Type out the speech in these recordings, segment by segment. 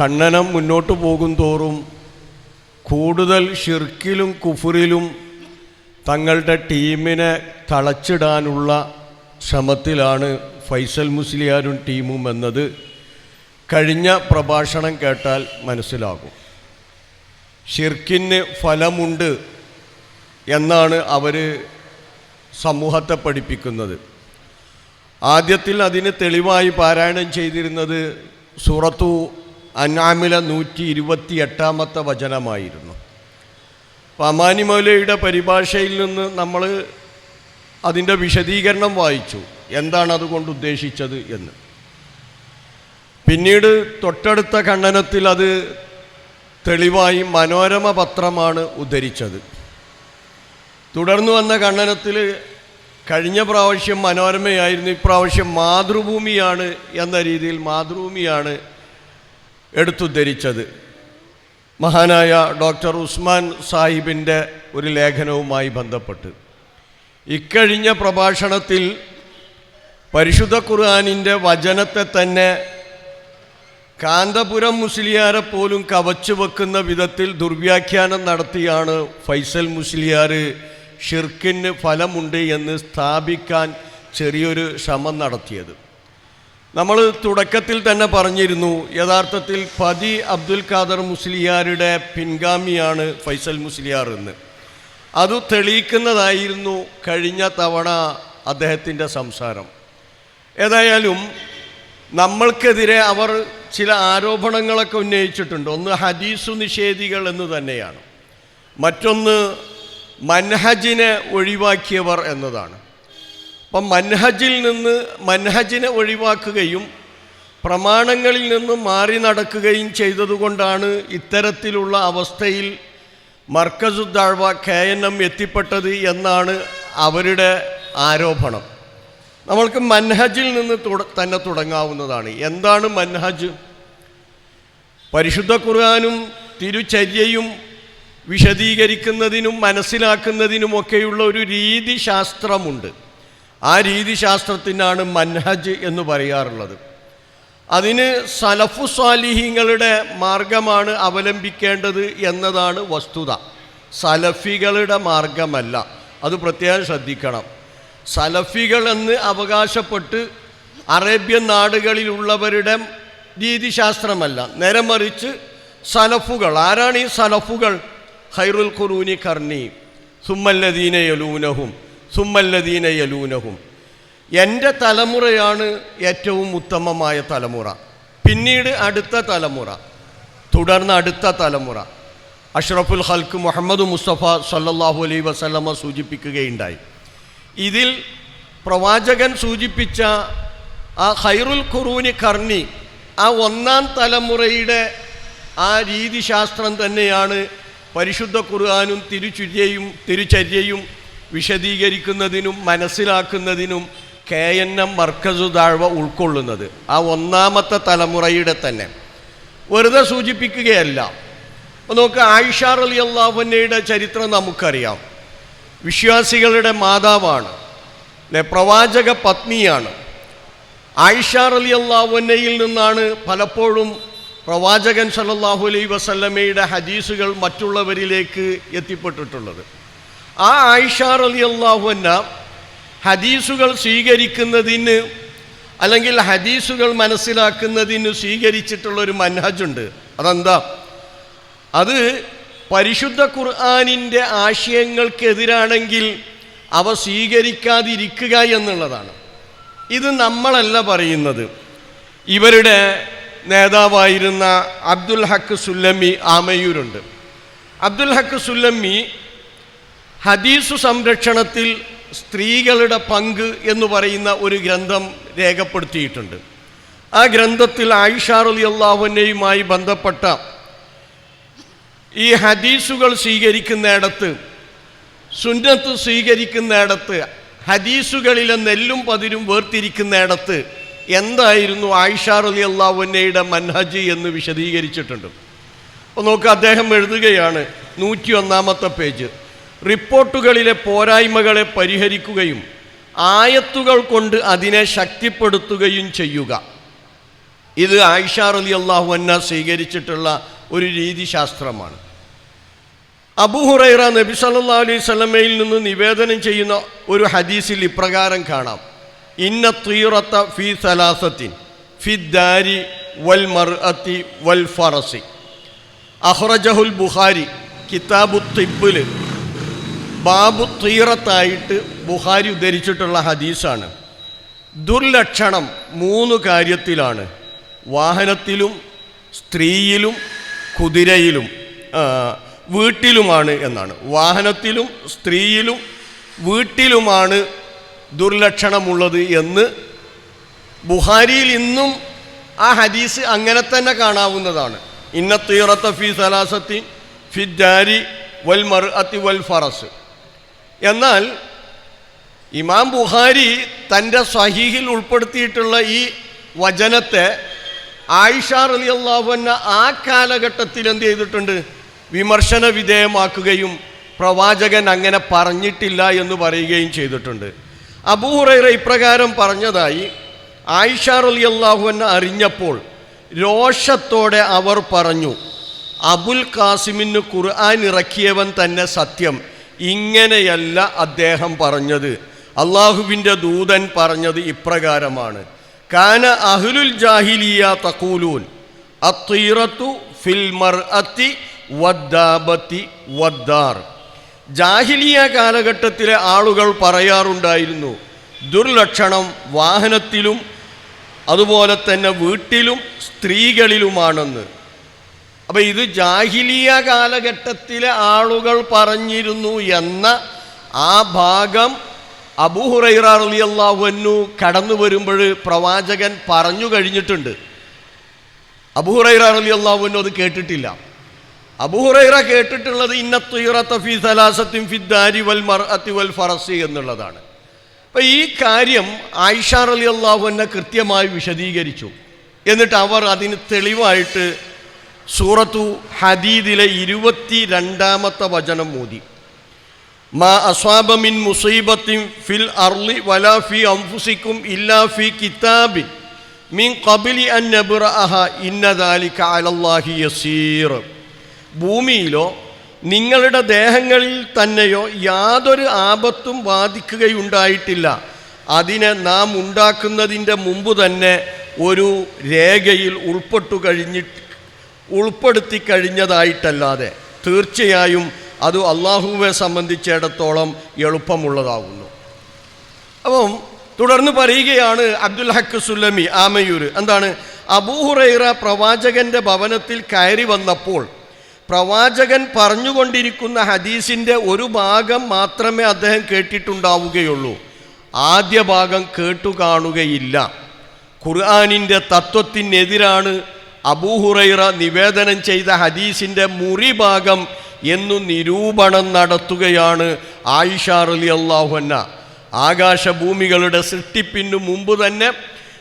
ഖണ്ഡനം മുന്നോട്ട് പോകും തോറും കൂടുതൽ ഷിർക്കിലും കുഫുറിലും തങ്ങളുടെ ടീമിനെ തളച്ചിടാനുള്ള ശ്രമത്തിലാണ് ഫൈസൽ മുസ്ലിയാരും ടീമും എന്നത്. കഴിഞ്ഞ പ്രഭാഷണം കേട്ടാൽ മനസ്സിലാകും. ഷിർക്കിന് ഫലമുണ്ട് എന്നാണ് അവർ സമൂഹത്തെ പഠിപ്പിക്കുന്നത്. ആദ്യത്തിൽ അതിന് തെളിവായി പാരായണം ചെയ്തിരുന്നത് സൂറത്തു അനാമില നൂറ്റി ഇരുപത്തി എട്ടാമത്തെ വചനമായിരുന്നു അമാനി മൗലയുടെ പരിഭാഷയിൽ നിന്ന് നമ്മൾ അതിന്റെ വിശദീകരണം വായിച്ചു. എന്താണ് അതുകൊണ്ട് ഉദ്ദേശിച്ചത് എന്ന്. പിന്നീട് തൊട്ടടുത്ത ഖണ്ഡനത്തിൽ അത് തെളിവായി മനോരമ പത്രമാണ് ഉദ്ധരിച്ചത്. തുടർന്ന് വന്ന ഖണ്ഡനത്തിൽ കഴിഞ്ഞ പ്രാവശ്യം മനോരമയായിരുന്നു ഇപ്രാവശ്യം മാതൃഭൂമിയാണ് എന്ന രീതിയിൽ മാതൃഭൂമിയാണ് എടുത്തുദ്ധരിച്ചത് മഹാനായ ഡോക്ടർ ഉസ്മാൻ സാഹിബിന്റെ ഒരു ലേഖനവുമായി ബന്ധപ്പെട്ട്. ഇക്കഴിഞ്ഞ പ്രഭാഷണത്തിൽ പരിശുദ്ധ ഖുർആാനിന്റെ വചനത്തെ തന്നെ കാന്തപുരം മുസ്ലിയാരെ പോലും കവച്ചു വെക്കുന്ന വിധത്തിൽ ദുർവ്യാഖ്യാനം നടത്തിയാണ് ഫൈസൽ മുസ്ലിയാർ ഷിർക്കിന് ഫലമുണ്ട് എന്ന് സ്ഥാപിക്കാൻ ചെറിയൊരു ശ്രമം നടത്തിയത്. നമ്മൾ തുടക്കത്തിൽ തന്നെ പറഞ്ഞിരുന്നു യഥാർത്ഥത്തിൽ ഫതി അബ്ദുൽ ഖാദർ മുസ്ലിയാരുടെ പിൻഗാമിയാണ് ഫൈസൽ മുസ്ലിയാർ എന്ന്. അത് തെളിയിക്കുന്നതായിരുന്നു കഴിഞ്ഞ തവണ അദ്ദേഹത്തിന്റെ സംസാരം. ഏതായാലും നമ്മൾക്കെതിരെ അവർ ചില ആരോപണങ്ങളൊക്കെ ഉന്നയിച്ചിട്ടുണ്ട്. ഒന്ന് ഹദീസു നിഷേധികൾ എന്ന് തന്നെയാണ്. മറ്റൊന്ന് മൻഹജിനെ ഒഴിവാക്കിയവർ എന്നതാണ്. അപ്പം മൻഹജിൽ നിന്ന് മൻഹജിനെ ഒഴിവാക്കുകയും പ്രമാണങ്ങളിൽ നിന്ന് മാറി നടക്കുകയും ചെയ്തതുകൊണ്ടാണ് ഇത്തരത്തിലുള്ള അവസ്ഥയിൽ മർക്കസുദ്ദാഴ്വ കെ എൻ എം എത്തിപ്പെട്ടത് എന്നാണ് അവരുടെ ആരോപണം. നമ്മൾക്ക് മൻഹജിൽ നിന്ന് തന്നെ തുടങ്ങാവുന്നതാണ്. എന്താണ് മൻഹജ്? പരിശുദ്ധ ഖുർആാനും തിരുചര്യയും വിശദീകരിക്കുന്നതിനും മനസ്സിലാക്കുന്നതിനുമൊക്കെയുള്ള ഒരു രീതിശാസ്ത്രമുണ്ട് ആ രീതിശാസ്ത്രത്തിനാണ് മൻഹജ് എന്ന് പറയാറുള്ളത്. അതിന് സലഫു സ്വാലിഹിങ്ങളുടെ മാർഗമാണ് അവലംബിക്കേണ്ടത് എന്നതാണ് വസ്തുത. സലഫികളുടെ മാർഗമല്ല. അത് പ്രത്യേകം ശ്രദ്ധിക്കണം. സലഫികൾ എന്ന് അവകാശപ്പെട്ട് അറേബ്യൻ നാടുകളിലുള്ളവരുടെ രീതിശാസ്ത്രമല്ല നേരെ മറിച്ച് സലഫുകൾ. ആരാണ് ഈ സലഫുകൾ? ഹൈറുൽ ഖുറൂനി കർണി സുമ്മല്ലദീന യലൂനഹും. സുമ്മല്ലദീന യലൂനഹും. എന്റെ തലമുറയാണ് ഏറ്റവും ഉത്തമമായ തലമുറ. പിന്നീട് അടുത്ത തലമുറ. തുടർന്ന് അടുത്ത തലമുറ. അഷ്റഫുൽ ഹൽക്ക് മുഹമ്മദ് മുസ്തഫ സല്ലാഹു അലൈ വസല്ലമ സൂചിപ്പിക്കുകയുണ്ടായി. ഇതിൽ പ്രവാചകൻ സൂചിപ്പിച്ച ആ ഹൈറുൽ ഖുറൂനി കർണി ആ ഒന്നാം തലമുറയുടെ ആ രീതിശാസ്ത്രം തന്നെയാണ് പരിശുദ്ധ ഖുർആാനും തിരുചര്യയും തിരുചര്യയും വിശദീകരിക്കുന്നതിനും മനസ്സിലാക്കുന്നതിനും കെ എൻ എം മർക്കസു താഴ്വ ഉൾക്കൊള്ളുന്നത്. ആ ഒന്നാമത്തെ തലമുറയുടെ തന്നെ. വെറുതെ സൂചിപ്പിക്കുകയല്ല. അപ്പോൾ നമുക്ക് ആയിഷാർ അലി അള്ളാഹുന്നയുടെ ചരിത്രം നമുക്കറിയാം. വിശ്വാസികളുടെ മാതാവാണ്. അല്ലെ പ്രവാചക പത്നിയാണ്. ആയിഷാർ അലി അള്ളാഹുന്നയിൽ നിന്നാണ് പലപ്പോഴും പ്രവാചകൻ സല്ലല്ലാഹു അലൈ വസല്ലമയുടെ ഹദീസുകൾ മറ്റുള്ളവരിലേക്ക് എത്തിപ്പെട്ടിട്ടുള്ളത്. ആ ആയിഷാർ അലി അള്ളാഹുന്ന ഹദീസുകൾ സ്വീകരിക്കുന്നതിന് അല്ലെങ്കിൽ ഹദീസുകൾ മനസ്സിലാക്കുന്നതിന് സ്വീകരിച്ചിട്ടുള്ള ഒരു മൻഹജുണ്ട്. അതെന്താ? അത് പരിശുദ്ധ ഖുർആാനിന്റെ ആശയങ്ങൾക്കെതിരാണെങ്കിൽ അവ സ്വീകരിക്കാതിരിക്കുക എന്നുള്ളതാണ്. ഇത് നമ്മളല്ല പറയുന്നത്. ഇവരുടെ നേതാവായിരുന്ന അബ്ദുൽ ഹക്ക് സുല്ലമ്മി ആമയൂരുണ്ട്. അബ്ദുൽ ഹക്ക് സുല്ലമ്മി ഹദീസു സംരക്ഷണത്തിൽ സ്ത്രീകളുടെ പങ്ക് എന്ന് പറയുന്ന ഒരു ഗ്രന്ഥം രേഖപ്പെടുത്തിയിട്ടുണ്ട്. ആ ഗ്രന്ഥത്തിൽ ആയിഷാർ അലി അള്ളാഹുവിനെയുമായി ബന്ധപ്പെട്ട ഈ ഹദീസുകൾ സ്വീകരിക്കുന്നിടത്ത് സുന്നത്ത് സ്വീകരിക്കുന്നിടത്ത് ഹദീസുകളിലെ നെല്ലും പതിരും വേർതിരിക്കുന്നിടത്ത് എന്തായിരുന്നു ആയിഷാർ അലി അള്ളാഹുന്നയുടെ മൻഹജ് എന്ന് വിശദീകരിച്ചിട്ടുണ്ട്. അപ്പോൾ നോക്കുക അദ്ദേഹം എഴുതുകയാണ് നൂറ്റി ഒന്നാമത്തെ പേജ്. റിപ്പോർട്ടുകളിലെ പോരായ്മകളെ പരിഹരിക്കുകയും ആയത്തുകൾ കൊണ്ട് അതിനെ ശക്തിപ്പെടുത്തുകയും ചെയ്യുക. ഇത് ആയിഷ റലി അള്ളാഹു അന്ന സ്വീകരിച്ചിട്ടുള്ള ഒരു രീതിശാസ്ത്രമാണ്. അബുഹുറൈറ നബി സല്ലാ അലൈഹി സ്വലമയിൽ നിന്ന് നിവേദനം ചെയ്യുന്ന ഒരു ഹദീസിൽ ഇപ്രകാരം കാണാം. ഇന്ന തീറത്ത ഫി സലാസത്തിൻ ഫി ദാരി വൽ മർഅത്തി വൽ ഫറസി. അഹ്റജഹുൽ ബുഖാരി കിതാബു തിബിൽ ബാബു തീറത്തായിട്ട് ബുഹാരി ഉദ്ധരിച്ചിട്ടുള്ള ഹദീസാണ്. ദുർലക്ഷണം മൂന്ന് കാര്യത്തിലാണ്. വാഹനത്തിലും സ്ത്രീയിലും കുതിരയിലും വീട്ടിലുമാണ് എന്നാണ്. വാഹനത്തിലും സ്ത്രീയിലും വീട്ടിലുമാണ് ദുർലക്ഷണമുള്ളത് എന്ന് ബുഹാരിയിൽ ഇന്നും ആ ഹദീസ് അങ്ങനെ തന്നെ കാണാവുന്നതാണ്. ഇന്ന തീറത്ത ഫി സലാസത്തി ഫി ദാരി വൽ മർ അത്തി വൽ ഫറസ്. എന്നാൽ ഇമാം ബുഹാരി തന്റെ സഹീഹിൽ ഉൾപ്പെടുത്തിയിട്ടുള്ള ഈ വചനത്തെ ആയിഷ അലി അള്ളാഹുന്ന ആ കാലഘട്ടത്തിൽ എന്ത് ചെയ്തിട്ടുണ്ട്? വിമർശന വിധേയമാക്കുകയും പ്രവാചകൻ അങ്ങനെ പറഞ്ഞിട്ടില്ല എന്ന് പറയുകയും ചെയ്തിട്ടുണ്ട്. അബൂഹുറൈറ ഇപ്രകാരം പറഞ്ഞതായി ആയിഷ അലി അള്ളാഹുവിനെ അറിഞ്ഞപ്പോൾ രോഷത്തോടെ അവർ പറഞ്ഞു അബുൽ കാസിമിന് ഖുർആൻ ഇറക്കിയവൻ തന്നെ സത്യം. ഇങ്ങനെയല്ല അദ്ദേഹം പറഞ്ഞത്. അള്ളാഹുവിന്റെ ദൂതൻ പറഞ്ഞത് ഇപ്രകാരമാണ്. കാന അഹ്ലുൽ ജാഹിലിയ തക്കൂലൂൻ അത്തീറത്തു ഫിൽമർ അത്തി വദ്ദാബത്തി വദ്ദാർ. ജാഹിലിയ കാലഘട്ടത്തിലെ ആളുകൾ പറയാറുണ്ടായിരുന്നു ദുർലക്ഷണം വാഹനത്തിലും അതുപോലെ തന്നെ വീട്ടിലും സ്ത്രീകളിലുമാണെന്ന്. അപ്പം ഇത് ജാഹിലിയ കാലഘട്ടത്തിലെ ആളുകൾ പറഞ്ഞിരുന്നു എന്ന ആ ഭാഗം അബൂഹുറൈറ കടന്നു വരുമ്പോൾ പ്രവാചകൻ പറഞ്ഞു കഴിഞ്ഞിട്ടുണ്ട്. അബൂഹുറൈറ അത് കേട്ടിട്ടില്ല. അബൂഹുറൈറ കേട്ടിട്ടുള്ളത് ഇന്നത്തുറത്ത ഫി സലാസത്തിൻ വൽ വൽ ഫറസി എന്നുള്ളതാണ്. അപ്പം ഈ കാര്യം ആയിഷാർ അലി അള്ളാഹുവിനെ കൃത്യമായി വിശദീകരിച്ചു. എന്നിട്ട് അവർ അതിന് തെളിവായിട്ട് സൂറത്തു ഹദീദിലെ ഇരുപത്തി രണ്ടാമത്തെ വചനം മോദി മാ അസ്വാബ മുസൈബത്തിൻ ഫിൽ അർലി വലാ ഫി അംഫുസിക്കും ഇല്ലാ ഫി കിതാബിൻ മീൻ കബിലി അൻ നബ്റഅഹ ഇന്ന ദാലിക അലല്ലാഹി യസീർ. ഭൂമിയിലോ നിങ്ങളുടെ ദേഹങ്ങളിൽ തന്നെയോ യാതൊരു ആപത്തും ബാധിക്കുകയുണ്ടായിട്ടില്ല. അതിനെ നാം ഉണ്ടാക്കുന്നതിന്റെ മുമ്പ് തന്നെ ഒരു രേഖയിൽ ഉൾപ്പെട്ടു കഴിഞ്ഞിട്ട് ഉൾപ്പെടുത്തി കഴിഞ്ഞതായിട്ടല്ലാതെ തീർച്ചയായും അത് അള്ളാഹുവെ സംബന്ധിച്ചിടത്തോളം എളുപ്പമുള്ളതാകുന്നു അപ്പം തുടർന്ന് പറയുകയാണ് അബ്ദുൽ ഹക്ക് സുല്ലമി ആമയൂർ എന്താണ്? അബൂഹുറൈറ പ്രവാചകന്റെ ഭവനത്തിൽ കയറി വന്നപ്പോൾ പ്രവാചകൻ പറഞ്ഞുകൊണ്ടിരിക്കുന്ന ഹദീസിന്റെ ഒരു ഭാഗം മാത്രമേ അദ്ദേഹം കേട്ടിട്ടുണ്ടാവുകയുള്ളൂ. ആദ്യ ഭാഗം കേട്ടു കാണുകയില്ല ഖുർആാനിന്റെ തത്വത്തിനെതിരാണ് അബൂഹുറൈറ നിവേദനം ചെയ്ത ഹദീസിന്റെ മുറി ഭാഗം എന്നു നിരൂപണം നടത്തുകയാണ് ആയിഷ അലി അള്ളാഹുന്ന ആകാശഭൂമികളുടെ സൃഷ്ടിപ്പിനു മുമ്പ് തന്നെ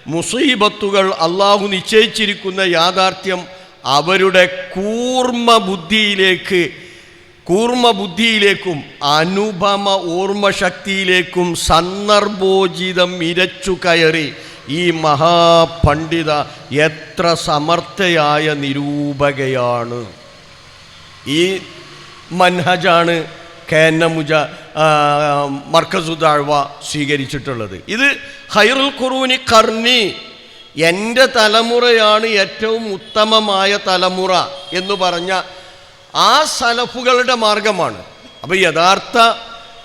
മുസീബത്തുകൾ അള്ളാഹു നിശ്ചയിച്ചിരിക്കുന്ന യാഥാർത്ഥ്യം അവരുടെ കൂർമ്മ ബുദ്ധിയിലേക്ക് കൂർമ്മ ബുദ്ധിയിലേക്കും അനുപമ ഓർമ്മശക്തിയിലേക്കും സന്ദർഭോചിതം ഇരച്ചു കയറി. ഈ മഹാപണ്ഡിത എത്ര സമർത്ഥയായ നിരൂപകയാണ്. ഈ മൻഹജാണ് കേന്നമുജ മർക്കസുദാഴ്വ സ്വീകരിച്ചിട്ടുള്ളത്. ഇത് ഹൈറുൽ ഖുറൂനി കർണി എന്റെ തലമുറയാണ് ഏറ്റവും ഉത്തമമായ തലമുറ എന്ന് പറഞ്ഞ ആ സലഫുകളുടെ മാർഗമാണ്. അപ്പോൾ യഥാർത്ഥ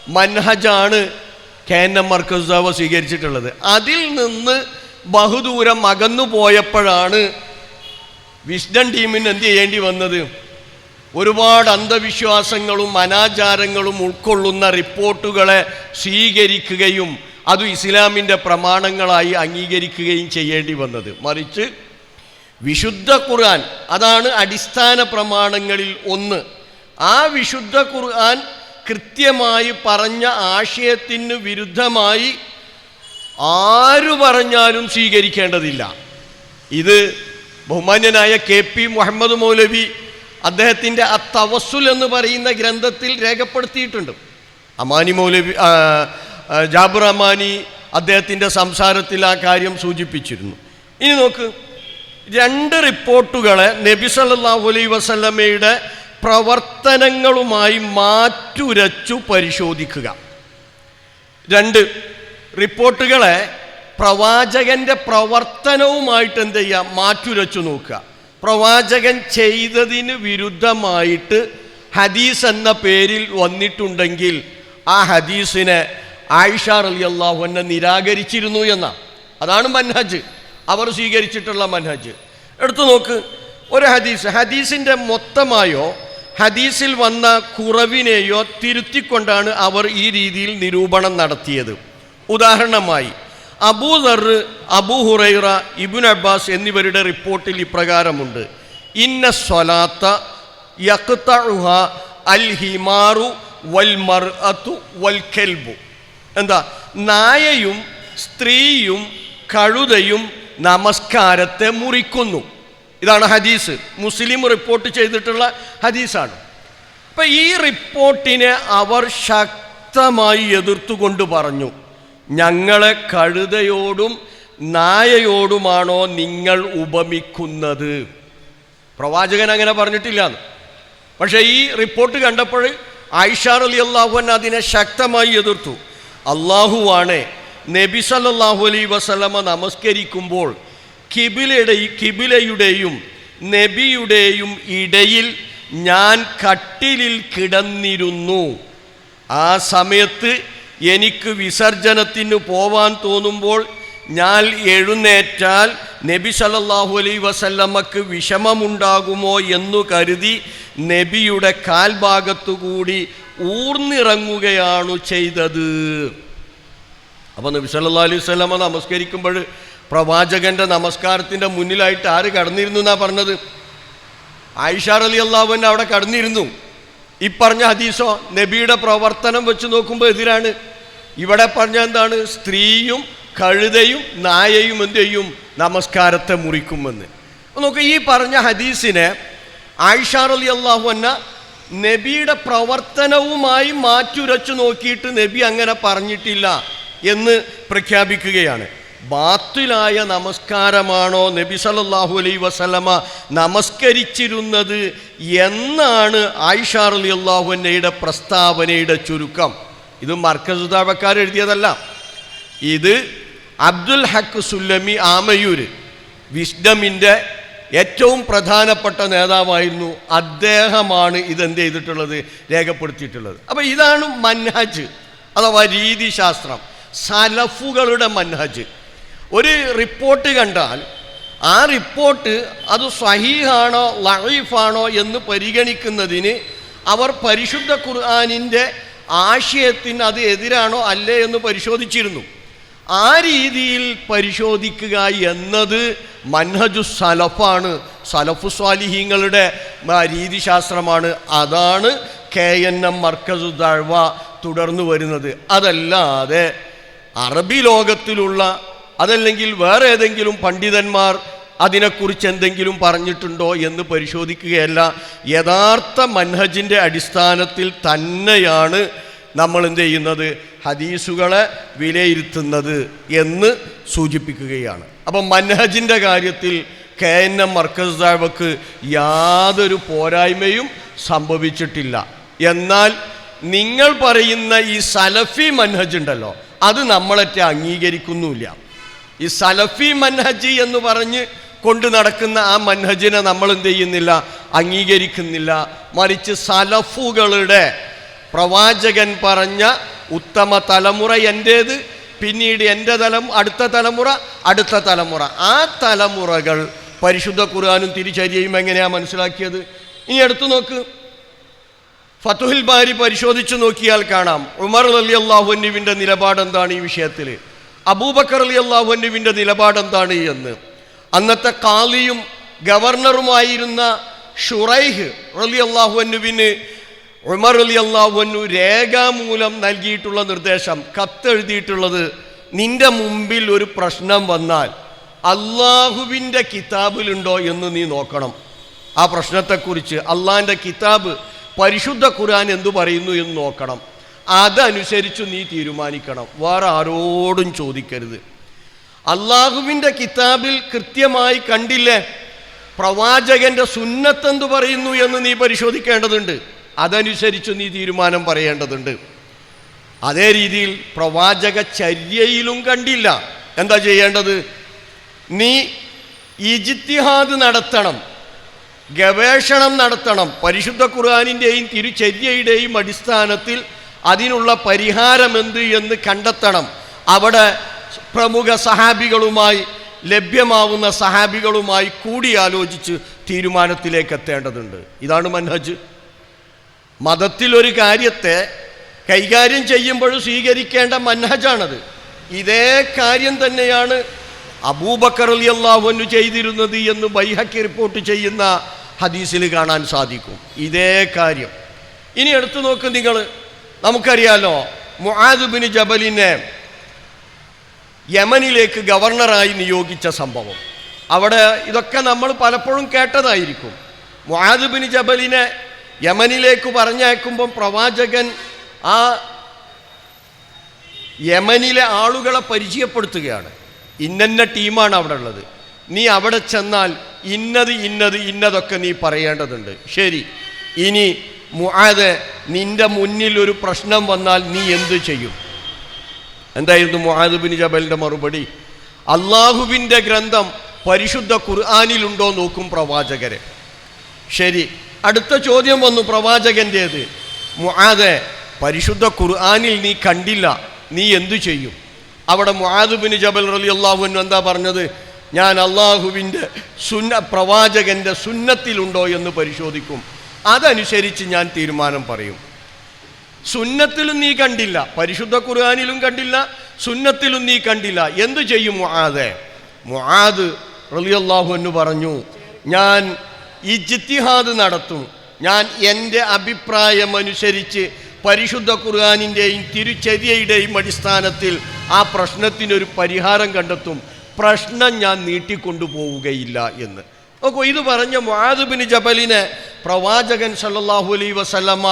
മൻഹജാണ് കേന്ന മർക്കസാവ് സ്വീകരിച്ചിട്ടുള്ളത്. അതിൽ നിന്ന് ബഹുദൂരം അകന്നു പോയപ്പോഴാണ് വിസ്ഡൻ ടീമിന് എന്ത് ചെയ്യേണ്ടി വന്നത്? ഒരുപാട് അന്ധവിശ്വാസങ്ങളും അനാചാരങ്ങളും ഉൾക്കൊള്ളുന്ന റിപ്പോർട്ടുകളെ സ്വീകരിക്കുകയും അത് ഇസ്ലാമിന്റെ പ്രമാണങ്ങളായി അംഗീകരിക്കുകയും ചെയ്യേണ്ടി വന്നത്. മറിച്ച് വിശുദ്ധ ഖുർആൻ അതാണ് അടിസ്ഥാന പ്രമാണങ്ങളിൽ ഒന്ന്. ആ വിശുദ്ധ ഖുർആൻ കൃത്യമായി പറഞ്ഞ ആശയത്തിന് വിരുദ്ധമായി ആരു പറഞ്ഞാലും സ്വീകരിക്കേണ്ടതില്ല. ഇത് ബഹുമാന്യനായ കെ പി മുഹമ്മദ് മൗലവി അദ്ദേഹത്തിന്റെ ആ തവസുൽ എന്ന് പറയുന്ന ഗ്രന്ഥത്തിൽ രേഖപ്പെടുത്തിയിട്ടുണ്ട്. അമാനി മൗലവി ജാബിർ അമാനി അദ്ദേഹത്തിന്റെ സംസാരത്തിൽ ആ കാര്യം സൂചിപ്പിച്ചിരുന്നു. ഇനി നോക്ക് രണ്ട് റിപ്പോർട്ടുകളെ നബി സല്ലല്ലാഹു അലൈഹി വസല്ലമയുടെ പ്രവർത്തനങ്ങളുമായി മാറ്റുരച്ചു പരിശോധിക്കുക. രണ്ട് റിപ്പോർട്ടുകളെ പ്രവാചകന്റെ പ്രവർത്തനവുമായിട്ട് എന്ത് ചെയ്യുക? മാറ്റുരച്ചു നോക്കുക. പ്രവാചകൻ ചെയ്തതിന് വിരുദ്ധമായിട്ട് ഹദീസ് എന്ന പേരിൽ വന്നിട്ടുണ്ടെങ്കിൽ ആ ഹദീസിനെ ആയിഷ അലി അള്ളാഹു എന്നെ നിരാകരിച്ചിരുന്നു എന്ന. അതാണ് മൻഹജ്. അവർ സ്വീകരിച്ചിട്ടുള്ള മൻഹജ്. എടുത്തു നോക്ക്. ഒരു ഹദീസ്. ഹദീസിന്റെ മൊത്തമായോ ഹദീസിൽ വന്ന കുറവിനെയോ തിരുത്തിക്കൊണ്ടാണ് അവർ ഈ രീതിയിൽ നിരൂപണം നടത്തിയത്. ഉദാഹരണമായി Abu Dharr Abu Huraira Ibn Abbas എന്നിവരുടെ റിപ്പോർട്ടിൽ ഇപ്രകാരമുണ്ട്. ഇന്ന സ്വലാത്ത ഹിമാറു വൽ മർഅത്തു വൽ കെൽബു എന്താ? നായയും സ്ത്രീയും കഴുതയും നമസ്കാരത്തെ മുറിക്കുന്നു. ഇതാണ് ഹദീസ്. മുസ്ലിം റിപ്പോർട്ട് ചെയ്തിട്ടുള്ള ഹദീസാണ്. അപ്പൊ ഈ റിപ്പോർട്ടിനെ അവർ ശക്തമായി എതിർത്തുകൊണ്ട് പറഞ്ഞു ഞങ്ങളെ കഴുതയോടും നായയോടുമാണോ നിങ്ങൾ ഉപമിക്കുന്നത്? പ്രവാചകൻ അങ്ങനെ പറഞ്ഞിട്ടില്ല പക്ഷെ ഈ റിപ്പോർട്ട് കണ്ടപ്പോൾ ആയിഷാർ അലി അള്ളാഹുൻ അതിനെ ശക്തമായി എതിർത്തു. അള്ളാഹുവാണ് നബി സല്ലല്ലാഹു അലൈ വസല്ലമ നമസ്കരിക്കുമ്പോൾ കിബിലയുടെ കിബിലയുടെയും നബിയുടെയും ഇടയിൽ ഞാൻ കട്ടിലിൽ കിടന്നിരുന്നു. ആ സമയത്ത് എനിക്ക് വിസർജനത്തിന് പോവാൻ തോന്നുമ്പോൾ ഞാൻ എഴുന്നേറ്റാൽ നബി സല്ലല്ലാഹു അലൈ വസല്ലമ്മക്ക് വിഷമമുണ്ടാകുമോ എന്നു കരുതി നബിയുടെ കാൽഭാഗത്തുകൂടി ഊർന്നിറങ്ങുകയാണ് ചെയ്തത്. അപ്പോൾ നബി സല്ലാ അലൈഹി നമസ്കരിക്കുമ്പോൾ പ്രവാചകന്റെ നമസ്കാരത്തിന്റെ മുന്നിലായിട്ട് ആര് കടന്നിരുന്നു എന്നാ പറഞ്ഞത്? ആയിഷാർ അലി അള്ളാഹുവിന്റെ അവിടെ കടന്നിരുന്നു. ഈ പറഞ്ഞ ഹദീസോ നബിയുടെ പ്രവർത്തനം വെച്ച് നോക്കുമ്പോൾ എതിരാണ്. ഇവിടെ പറഞ്ഞ എന്താണ്? സ്ത്രീയും കഴുതയും നായയും എന്ത് ചെയ്യും? നമസ്കാരത്തെ മുറിക്കുമെന്ന്. നോക്കുക നോക്ക് ഈ പറഞ്ഞ ഹദീസിനെ ആയിഷാർ അലി അള്ളാഹു എന്ന നബിയുടെ പ്രവർത്തനവുമായി മാറ്റുരച്ചു നോക്കിയിട്ട് നബി അങ്ങനെ പറഞ്ഞിട്ടില്ല എന്ന് പ്രഖ്യാപിക്കുകയാണ്. ബാത്തിലായ നമസ്കാരമാണോ നബി സല്ലല്ലാഹു അലൈഹി വസല്ലമ നമസ്കരിച്ചിരുന്നത് എന്നാണ് ആയിഷാർ അലി അള്ളാഹുവിന്റെ പ്രസ്താവനയുടെ ചുരുക്കം. ഇത് മർക്കസുദാവക്കാർ എഴുതിയതല്ല. ഇത് അബ്ദുൽ ഹക്ക് സുല്ലമി ആമയൂര് വിസ്ഡമിന്റെ ഏറ്റവും പ്രധാനപ്പെട്ട നേതാവായിരുന്നു. അദ്ദേഹമാണ് ഇതെന്ത് ചെയ്തിട്ടുള്ളത്? രേഖപ്പെടുത്തിയിട്ടുള്ളത്. അപ്പോൾ ഇതാണ് മൻഹജ് അഥവാ രീതിശാസ്ത്രം സലഫുകളുടെ മൻഹജ്. ഒരു റിപ്പോർട്ട് കണ്ടാൽ ആ റിപ്പോർട്ട് അത് സഹീഹാണോ ലഹീഫാണോ എന്ന് പരിഗണിക്കുന്നതിന് അവർ പരിശുദ്ധ ഖുർആാനിന്റെ ആശയത്തിന് അത് എതിരാണോ അല്ലേ എന്ന് പരിശോധിച്ചിരുന്നു. ആ രീതിയിൽ പരിശോധിക്കുക എന്നത് മൻഹജു സലഫാണ്. സലഫു സ്വാലിഹീങ്ങളുടെ രീതിശാസ്ത്രമാണ്. അതാണ് കെ എൻ എം മർക്കസു തഴ്വ തുടർന്നു വരുന്നത്. അതല്ലാതെ അറബി ലോകത്തിലുള്ള അതല്ലെങ്കിൽ വേറെ ഏതെങ്കിലും പണ്ഡിതന്മാർ അതിനെക്കുറിച്ച് എന്തെങ്കിലും പറഞ്ഞിട്ടുണ്ടോ എന്ന് പരിശോധിക്കുകയല്ല. യഥാർത്ഥ മൻഹജിന്റെ അടിസ്ഥാനത്തിൽ തന്നെയാണ് നമ്മൾ എന്ത് ചെയ്യുന്നത്? ഹദീസുകളെ വിലയിരുത്തുന്നത് എന്ന് സൂചിപ്പിക്കുകയാണ്. അപ്പം മൻഹജിന്റെ കാര്യത്തിൽ കെ എൻ എം മർക്കസ് ദാവക്ക് യാതൊരു പോരായ്മയും സംഭവിച്ചിട്ടില്ല. എന്നാൽ നിങ്ങൾ പറയുന്ന ഈ സലഫി മൻഹജ് ഉണ്ടല്ലോ അത് നമ്മളൊക്കെ അംഗീകരിക്കുന്നുമില്ല. ഈ സലഫി മൻഹജി എന്ന് പറഞ്ഞ് കൊണ്ട് നടക്കുന്ന ആ മൻഹജിനെ നമ്മൾ എന്ത് ചെയ്യുന്നില്ല? അംഗീകരിക്കുന്നില്ല. മറിച്ച് സലഫുകളുടെ പ്രവാചകൻ പറഞ്ഞ ഉത്തമ തലമുറ എന്റേത് പിന്നീട് എന്റെ തലം അടുത്ത തലമുറ അടുത്ത തലമുറ. ആ തലമുറകൾ പരിശുദ്ധ ഖുർആാനും തിരിച്ചരിയും എങ്ങനെയാണ് മനസ്സിലാക്കിയത്? ഇനി എടുത്തു നോക്ക്. ഫത്തുഹിൽ ബാരി പരിശോധിച്ചു നോക്കിയാൽ കാണാം. ഉമർ അലി അള്ളാഹുനുവിന്റെ നിലപാട് എന്താണ് ഈ വിഷയത്തിൽ അബൂബക്കർ അലി അള്ളാഹുവിന്റെ നിലപാട് എന്താണ് എന്ന്. അന്നത്തെ കാലിയും ഗവർണറുമായിരുന്ന ഷുറൈഹ് അലി അള്ളാഹുവിന് ഉമർ അലി അള്ളാഹുവിനു രേഖാമൂലം നൽകിയിട്ടുള്ള നിർദ്ദേശം കത്തെഴുതിയിട്ടുള്ളത് നിന്റെ മുമ്പിൽ ഒരു പ്രശ്നം വന്നാൽ അള്ളാഹുവിന്റെ കിതാബിലുണ്ടോ എന്ന് നീ നോക്കണം. ആ പ്രശ്നത്തെക്കുറിച്ച് അള്ളാഹിന്റെ കിതാബ് പരിശുദ്ധ ഖുർആൻ എന്തു പറയുന്നു എന്ന് നോക്കണം. അതനുസരിച്ച് നീ തീരുമാനിക്കണം. വേറെ ആരോടും ചോദിക്കരുത്. അള്ളാഹുവിന്റെ കിതാബിൽ കൃത്യമായി കണ്ടില്ലേ? പ്രവാചകന്റെ സുന്നത്തെന്ത് പറയുന്നു എന്ന് നീ പരിശോധിക്കേണ്ടതുണ്ട്. അതനുസരിച്ച് നീ തീരുമാനം പറയേണ്ടതുണ്ട്. അതേ രീതിയിൽ പ്രവാചക ചര്യയിലും കണ്ടില്ല. എന്താ ചെയ്യേണ്ടത്? നീ ഇജിത്തിഹാദ് നടത്തണം. ഗവേഷണം നടത്തണം. പരിശുദ്ധ ഖുർആാനിന്റെയും തിരുചര്യയുടെയും അടിസ്ഥാനത്തിൽ അതിനുള്ള പരിഹാരം എന്ത് എന്ന് കണ്ടെത്തണം. അവിടെ പ്രമുഖ സഹാബികളുമായി ലഭ്യമാവുന്ന സഹാബികളുമായി കൂടിയാലോചിച്ച് തീരുമാനത്തിലേക്ക് എത്തേണ്ടതുണ്ട്. ഇതാണ് മൻഹജ്. മതത്തിലൊരു കാര്യത്തെ കൈകാര്യം ചെയ്യുമ്പോൾ സ്വീകരിക്കേണ്ട മൻഹജാണത്. ഇതേ കാര്യം തന്നെയാണ് അബൂബക്കർ അലി അള്ളാഹുനു ചെയ്തിരുന്നത് എന്ന് ബൈഹക്ക് റിപ്പോർട്ട് ചെയ്യുന്ന ഹദീസിൽ കാണാൻ സാധിക്കും. ഇതേ കാര്യം. ഇനി എടുത്തു നോക്ക് നിങ്ങൾ. നമുക്കറിയാലോ മുആദുബിന് ജബലിനെ യമനിലേക്ക് ഗവർണറായി നിയോഗിച്ച സംഭവം. അവിടെ ഇതൊക്കെ നമ്മൾ പലപ്പോഴും കേട്ടതായിരിക്കും. മുആദുബിന് ജബലിനെ യമനിലേക്ക് പറഞ്ഞയക്കുമ്പം പ്രവാചകൻ ആ യമനിലെ ആളുകളെ പരിചയപ്പെടുത്തുകയാണ്. ഇന്നന്ന ടീമാണ് അവിടെ ഉള്ളത്. നീ അവിടെ ചെന്നാൽ ഇന്നത് ഇന്നത് ഇന്നതൊക്കെ നീ പറയേണ്ടതുണ്ട്. ശരി ഇനി മുആദ് നിന്റെ മുന്നിൽ ഒരു പ്രശ്നം വന്നാൽ നീ എന്തു ചെയ്യും? എന്തായിരുന്നു മുഹാദ് ബിൻ ജബലിന്റെ മറുപടി? അള്ളാഹുവിന്റെ ഗ്രന്ഥം പരിശുദ്ധ ഖുർആാനിലുണ്ടോ നോക്കും പ്രവാചകരെ. ശരി അടുത്ത ചോദ്യം വന്നു പ്രവാചകന്റേത് മുഹാദ് പരിശുദ്ധ ഖുർആാനിൽ നീ കണ്ടില്ല നീ എന്തു ചെയ്യും? അവിടെ മുഹാദ് ബിൻ ജബൽ റലി അള്ളാഹുവിന് എന്താ പറഞ്ഞത്? ഞാൻ അള്ളാഹുവിന്റെ സുന്ന പ്രവാചകന്റെ സുന്നത്തിലുണ്ടോ എന്ന് പരിശോധിക്കും. അതനുസരിച്ച് ഞാൻ തീരുമാനം പറയും. സുന്നത്തിലും നീ കണ്ടില്ല പരിശുദ്ധ ഖുർആാനിലും കണ്ടില്ല സുന്നത്തിലും നീ കണ്ടില്ല. എന്തു ചെയ്യും മുഹാദ് മുഹാദ് റളിയല്ലാഹു എന്ന് പറഞ്ഞു ഞാൻ ഇജ്തിഹാദ് നടത്തും. ഞാൻ എന്റെ അഭിപ്രായം അനുസരിച്ച് പരിശുദ്ധ ഖുർആാനിന്റെയും തിരുചര്യയുടെയും അടിസ്ഥാനത്തിൽ ആ പ്രശ്നത്തിനൊരു പരിഹാരം കണ്ടെത്തും. പ്രശ്നം ഞാൻ നീട്ടിക്കൊണ്ടുപോവുകയില്ല എന്ന്. നോക്കൂ ഇത് പറഞ്ഞ മുആദുബിന് ജബലിനെ പ്രവാചകൻ സല്ലല്ലാഹു അലൈ വസല്ലമ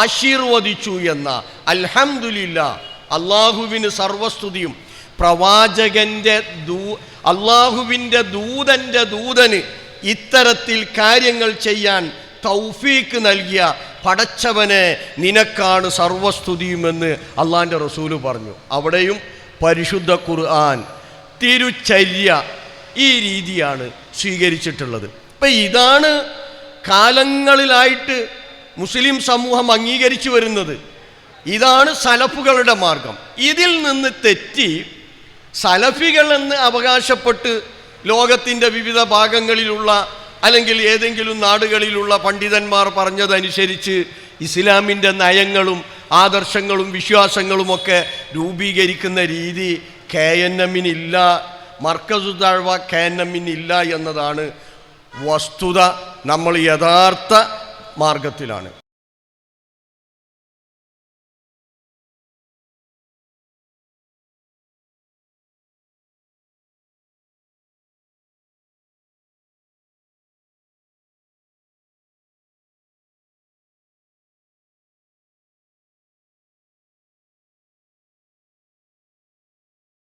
ആശീർവദിച്ചു എന്ന അൽഹംദുലില്ല അള്ളാഹുവിന് സർവസ്തുതിയും പ്രവാചകന്റെ ദൂ അള്ളാഹുവിന്റെ ദൂതന്റെ ദൂതന് ഇത്തരത്തിൽ കാര്യങ്ങൾ ചെയ്യാൻ തൗഫീക്ക് നൽകിയ പടച്ചവനെ നിനക്കാണ് സർവസ്തുതിയുമെന്ന് അള്ളാഹിന്റെ റസൂൽ പറഞ്ഞു. അവിടെയും പരിശുദ്ധ ഖുർആൻ തിരുചര്യ ഈ രീതിയാണ് സ്വീകരിച്ചിട്ടുള്ളത്. അപ്പം ഇതാണ് കാലങ്ങളിലായിട്ട് മുസ്ലിം സമൂഹം അംഗീകരിച്ചു വരുന്നത്. ഇതാണ് സലഫുകളുടെ മാർഗം. ഇതിൽ നിന്ന് തെറ്റി സലഫികളെന്ന് അവകാശപ്പെട്ട് ലോകത്തിന്റെ വിവിധ ഭാഗങ്ങളിലുള്ള അല്ലെങ്കിൽ ഏതെങ്കിലും നാടുകളിലുള്ള പണ്ഡിതന്മാർ പറഞ്ഞതനുസരിച്ച് ഇസ്ലാമിന്റെ നയങ്ങളും ആദർശങ്ങളും വിശ്വാസങ്ങളുമൊക്കെ രൂപീകരിക്കുന്ന രീതി കെ എൻ എമ്മിനില്ല. മർക്കസു താഴ്വ കെ എൻ എമ്മിനില്ല എന്നതാണ് വസ്തുത. നമ്മൾ യഥാർത്ഥ മാർഗത്തിലാണ്.